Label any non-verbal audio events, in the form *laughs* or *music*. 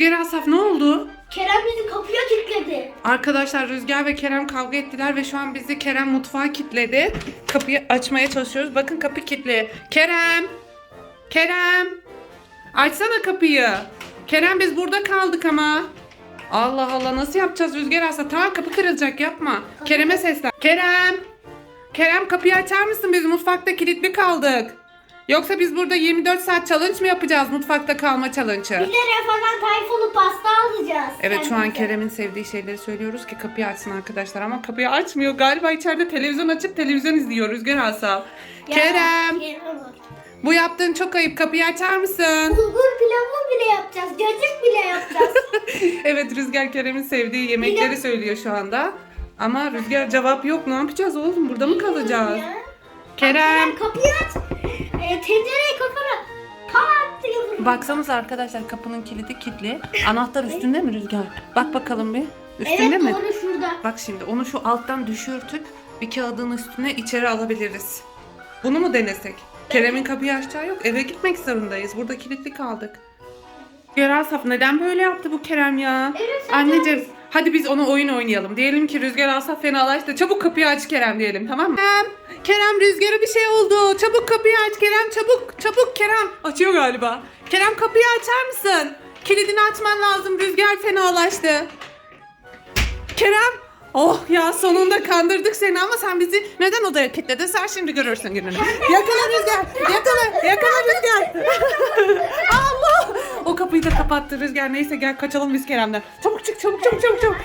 Rüzgar Asaf ne oldu? Kerem bizi kapıya kilitledi. Arkadaşlar Rüzgar ve Kerem kavga ettiler ve şu an bizi Kerem mutfağa kilitledi. Kapıyı açmaya çalışıyoruz. Bakın kapı kilitli. Kerem! Kerem! Açsana kapıyı. Kerem biz burada kaldık ama. Allah Allah nasıl yapacağız Rüzgar Asaf? Tamam kapı kırılacak yapma. Kerem'e seslen. Kerem! Kerem kapıyı açar mısın? Biz mutfakta kilitli kaldık. Yoksa biz burada 24 saat challenge mı yapacağız? Mutfakta kalma challenge'ı. 1 liraya falan tayfolu pasta alacağız. Evet şu an kendimize. Kerem'in sevdiği şeyleri söylüyoruz ki kapıyı açsın arkadaşlar ama kapıyı açmıyor. Galiba içeride televizyon açıp televizyon izliyor Rüzgar Asaf. Ya, Kerem bu yaptığın çok ayıp kapıyı açar mısın? Bulgur pilavı bile yapacağız. Cacık bile yapacağız. *laughs* evet Rüzgar Kerem'in sevdiği yemekleri söylüyor şu anda. Ama Rüzgar cevap yok ne yapacağız oğlum burada mı kalacağız? Ya. Kerem. Kerem kapıyı aç. E, tencereyi kafana pat diye vur. Baksanıza arkadaşlar kapının kilidi kilitli. Anahtar üstünde mi Rüzgar? Bak bakalım bir. Üstünde Evet mi? doğru şurada. Bak şimdi onu şu alttan düşürtüp bir kağıdın üstüne içeri alabiliriz. Bunu mu denesek? Kerem'in kapıyı açacağı yok. Eve gitmek zorundayız. Burada kilitli kaldık. Rüzgar Asaf neden böyle yaptı bu Kerem ya? Evet, sen Anneciğim hadi biz onu oyun oynayalım. Diyelim ki Rüzgar Asaf fenalaştı. Çabuk kapıyı aç Kerem diyelim tamam mı? Kerem, Kerem Rüzgar'a bir şey oldu. Çabuk kapıyı aç Kerem çabuk çabuk Kerem. Açıyor galiba. Kerem kapıyı açar mısın? Kilidini açman lazım. Rüzgar fenalaştı. Kerem. Oh ya sonunda kandırdık seni ama sen bizi neden odaya kilitledin? Sen şimdi görürsün gününü. Yakala Rüzgar. Yakala. Yakala Rüzgar. Allah. O kapıyı da kapattı Rüzgar. Neyse gel kaçalım biz Kerem'den. Çabuk çık çabuk çabuk çabuk çabuk.